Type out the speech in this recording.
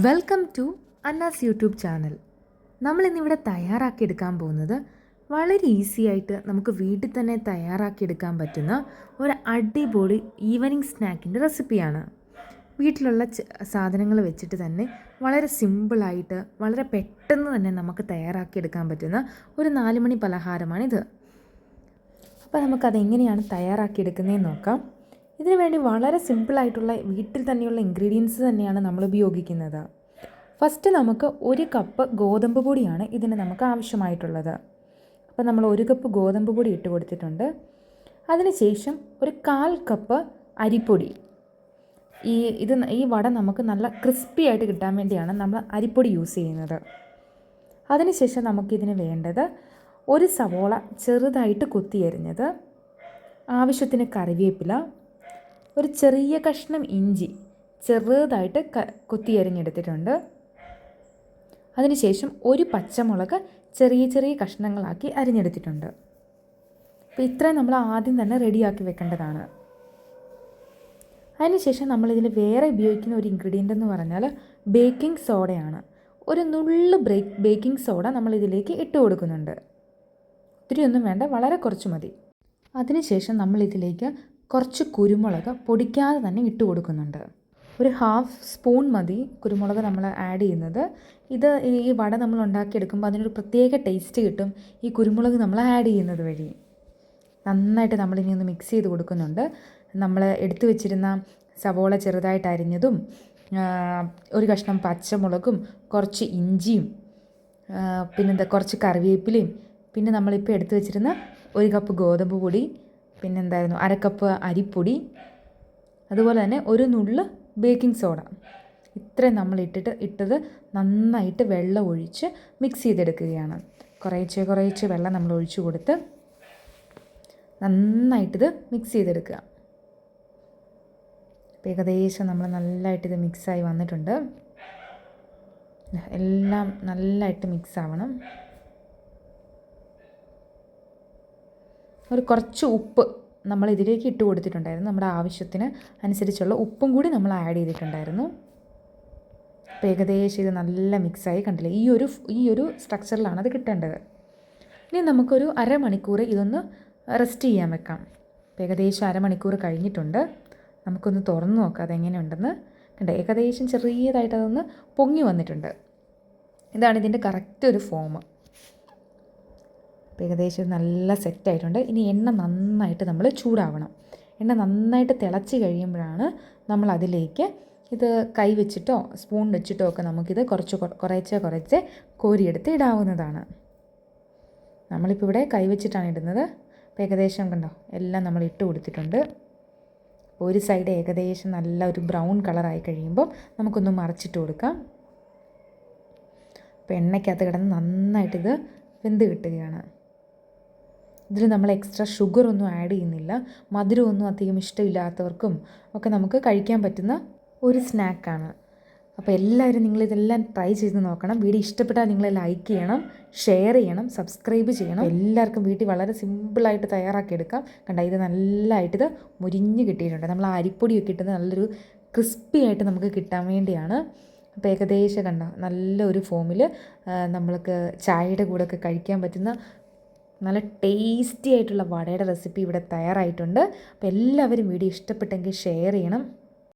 Welcome to Anna's YouTube channel. നമ്മൾ ഇന്നിവിടെ തയ്യാറാക്കിയെടുക്കാൻ പോകുന്നത് വളരെ ഈസി ആയിട്ട് നമുക്ക് വീട്ടിൽ തന്നെ തയ്യാറാക്കിയെടുക്കാൻ പറ്റുന്ന ഒരു അടിപൊളി ഈവനിങ് സ്നാക്കിന്റെ റെസിപ്പിയാണ്. വീട്ടിലുള്ള സാധനങ്ങൾ വെച്ചിട്ട് തന്നെ വളരെ സിമ്പിളായിട്ട് വളരെ പെട്ടെന്ന് തന്നെ നമുക്ക് തയ്യാറാക്കിയെടുക്കാൻ പറ്റുന്ന ഒരു നാലുമണി പലഹാരമാണിത്. അപ്പോൾ നമുക്കതെങ്ങനെയാണ് തയ്യാറാക്കിയെടുക്കുന്നതെന്ന് നോക്കാം. ഇതിനു വേണ്ടി വളരെ സിമ്പിളായിട്ടുള്ള വീട്ടിൽ തന്നെയുള്ള ഇൻഗ്രീഡിയൻസ് തന്നെയാണ് നമ്മൾ ഉപയോഗിക്കുന്നത്. ഫസ്റ്റ് നമുക്ക് ഒരു കപ്പ് ഗോതമ്പ് പൊടിയാണ് ഇതിന് നമുക്ക് ആവശ്യമായിട്ടുള്ളത്. അപ്പോൾ നമ്മൾ ഒരു കപ്പ് ഗോതമ്പ് പൊടി ഇട്ട് കൊടുത്തിട്ടുണ്ട്. അതിനുശേഷം ഒരു കാൽ കപ്പ് അരിപ്പൊടി. ഈ ഇത് ഈ വട നമുക്ക് നല്ല ക്രിസ്പി ആയിട്ട് കിട്ടാൻ വേണ്ടിയാണ് നമ്മൾ അരിപ്പൊടി യൂസ് ചെയ്യുന്നത്. അതിനുശേഷം നമുക്കിതിന് വേണ്ടത് ഒരു സവോള ചെറുതായിട്ട് കൊത്തിയരിഞ്ഞത്. ആവശ്യത്തിന് കറിവേപ്പില. ഒരു ചെറിയ കഷ്ണം ഇഞ്ചി ചെറുതായിട്ട് ക കൊത്തിയരിഞ്ഞെടുത്തിട്ടുണ്ട് അതിനുശേഷം ഒരു പച്ചമുളക് ചെറിയ ചെറിയ കഷ്ണങ്ങളാക്കി അരിഞ്ഞെടുത്തിട്ടുണ്ട്. അപ്പോൾ ഇത്രയും നമ്മൾ ആദ്യം തന്നെ റെഡിയാക്കി വെക്കേണ്ടതാണ്. അതിനുശേഷം നമ്മളിതിൽ വേറെ ഉപയോഗിക്കുന്ന ഒരു ഇൻഗ്രീഡിയന്റ് എന്ന് പറഞ്ഞാൽ ബേക്കിംഗ് സോഡയാണ്. ഒരു നുള്ളു ബ്രേക്ക് ബേക്കിംഗ് സോഡ നമ്മളിതിലേക്ക് ഇട്ട് കൊടുക്കുന്നുണ്ട്. ഒത്തിരി ഒന്നും വേണ്ട വളരെ കുറച്ച് മതി. അതിനുശേഷം നമ്മൾ ഇതിലേക്ക് കുറച്ച് കുരുമുളക് പൊടിക്കാതെ തന്നെ ഇട്ട് കൊടുക്കുന്നുണ്ട്. ഒരു ഹാഫ് സ്പൂൺ മതി കുരുമുളക് നമ്മൾ ആഡ് ചെയ്യുന്നത്. ഇത് ഈ വട നമ്മൾ ഉണ്ടാക്കിയെടുക്കുമ്പോൾ അതിനൊരു പ്രത്യേക ടേസ്റ്റ് കിട്ടും ഈ കുരുമുളക് നമ്മൾ ആഡ് ചെയ്യുന്നത് വഴി. നന്നായിട്ട് നമ്മളിനി ഒന്ന് മിക്സ് ചെയ്ത് കൊടുക്കുന്നുണ്ട്. നമ്മൾ എടുത്തു വെച്ചിരുന്ന സവോള ചെറുതായിട്ട് അരിഞ്ഞതും ഒരു കഷ്ണം പച്ചമുളകും കുറച്ച് ഇഞ്ചിയും പിന്നെന്താ കുറച്ച് കറിവേപ്പിലയും പിന്നെ നമ്മളിപ്പോൾ എടുത്തു വെച്ചിരുന്ന ഒരു കപ്പ് ഗോതമ്പ് പൊടി പിന്നെന്തായിരുന്നു? അരക്കപ്പ് അരിപ്പൊടി അതുപോലെ തന്നെ ഒരു നുള്ള് ബേക്കിംഗ് സോഡ. ഇത്രയും നമ്മൾ ഇട്ടിട്ട് ഇട്ടത് നന്നായിട്ട് വെള്ളം ഒഴിച്ച് മിക്സ് ചെയ്തെടുക്കുകയാണ്. കുറേശ്ശെ കുറേശ്ശെ വെള്ളം നമ്മൾ ഒഴിച്ചു കൊടുത്ത് നന്നായിട്ടിത് മിക്സ് ചെയ്തെടുക്കുക. ഏകദേശം നമ്മൾ നല്ലതായിട്ടിത് മിക്സായി വന്നിട്ടുണ്ട്. എല്ലാം നല്ലതായിട്ട് മിക്സ് ആവണം. ഒരു കുറച്ച് ഉപ്പ് നമ്മൾ ഇതിലേക്ക് ഇട്ട് കൊടുത്തിട്ടുണ്ടായിരുന്നു. നമ്മുടെ ആവശ്യത്തിന് അനുസരിച്ചുള്ള ഉപ്പും കൂടി നമ്മൾ ആഡ് ചെയ്തിട്ടുണ്ടായിരുന്നു. അപ്പോൾ ഏകദേശം ഇത് നല്ല മിക്സായി കണ്ടില്ലേ? ഈ ഒരു ഈ ഒരു സ്ട്രക്ചറിലാണ് അത് കിട്ടേണ്ടത്. ഇനി നമുക്കൊരു അരമണിക്കൂർ ഇതൊന്ന് റെസ്റ്റ് ചെയ്യാൻ വെക്കാം. അപ്പോൾ ഏകദേശം അരമണിക്കൂർ കഴിഞ്ഞിട്ടുണ്ട്. നമുക്കൊന്ന് തുറന്നു നോക്കാം അതെങ്ങനെയുണ്ടെന്ന്. കണ്ടേ? ഏകദേശം ചെറിയതായിട്ട് അതൊന്ന് പൊങ്ങി വന്നിട്ടുണ്ട്. ഇതാണ് ഇതിന്റെ കറക്റ്റ് ഒരു ഫോം അപ്പോൾ ഏകദേശം നല്ല സെറ്റായിട്ടുണ്ട് ഇനി എണ്ണ നന്നായിട്ട് നമ്മൾ ചൂടാവണം. എണ്ണ നന്നായിട്ട് തിളച്ച് കഴിയുമ്പോഴാണ് നമ്മൾ അതിലേക്ക് ഇത് കൈ വെച്ചിട്ടോ സ്പൂൺ വെച്ചിട്ടോ ഒക്കെ നമുക്കിത് കുറച്ച് കുറേച്ചെ കുറച്ച് കോരിയെടുത്ത് ഇടാവുന്നതാണ്. നമ്മളിപ്പോൾ ഇവിടെ കൈ വെച്ചിട്ടാണ് ഇടുന്നത്. അപ്പോൾ ഏകദേശം കണ്ടോ എല്ലാം നമ്മൾ ഇട്ട് കൊടുത്തിട്ടുണ്ട്. ഒരു സൈഡ് ഏകദേശം നല്ല ഒരു ബ്രൗൺ കളറായി കഴിയുമ്പോൾ നമുക്കൊന്ന് മറിച്ചിട്ട് കൊടുക്കാം. അപ്പോൾ എണ്ണയ്ക്കകത്ത് കിടന്ന് നന്നായിട്ടിത് വെന്ത് കിട്ടുകയാണ്. ഇതിൽ നമ്മൾ എക്സ്ട്രാ ഷുഗർ ഒന്നും ആഡ് ചെയ്യുന്നില്ല. മധുരമൊന്നും അധികം ഇഷ്ടമില്ലാത്തവർക്കും ഒക്കെ നമുക്ക് കഴിക്കാൻ പറ്റുന്ന ഒരു സ്നാക്കാണ് അപ്പോൾ എല്ലാവരും നിങ്ങളിതെല്ലാം ട്രൈ ചെയ്ത് നോക്കണം. വീഡിയോ ഇഷ്ടപ്പെട്ടാൽ നിങ്ങൾ ലൈക്ക് ചെയ്യണം ഷെയർ ചെയ്യണം സബ്സ്ക്രൈബ് ചെയ്യണം. എല്ലാവർക്കും വീട്ടിൽ വളരെ സിമ്പിളായിട്ട് തയ്യാറാക്കിയെടുക്കാം കണ്ട ഇത് നല്ലതായിട്ട് ഇത് മുരിഞ്ഞ് കിട്ടിയിട്ടുണ്ട്. നമ്മൾ അരിപ്പൊടിയൊക്കെ ഇട്ടത് നല്ലൊരു ക്രിസ്പി ആയിട്ട് നമുക്ക് കിട്ടാൻ വേണ്ടിയാണ്. അപ്പോൾ ഏകദേശം കണ്ട നല്ലൊരു ഫോമിൽ നമ്മൾക്ക് ചായയുടെ കൂടെയൊക്കെ കഴിക്കാൻ പറ്റുന്ന നല്ല ടേസ്റ്റി ആയിട്ടുള്ള വടയുടെ റെസിപ്പി ഇവിടെ തയ്യാറായിട്ടുണ്ട്. അപ്പോൾ എല്ലാവരും വീഡിയോ ഇഷ്ടപ്പെട്ടെങ്കിൽ ഷെയർ ചെയ്യണം.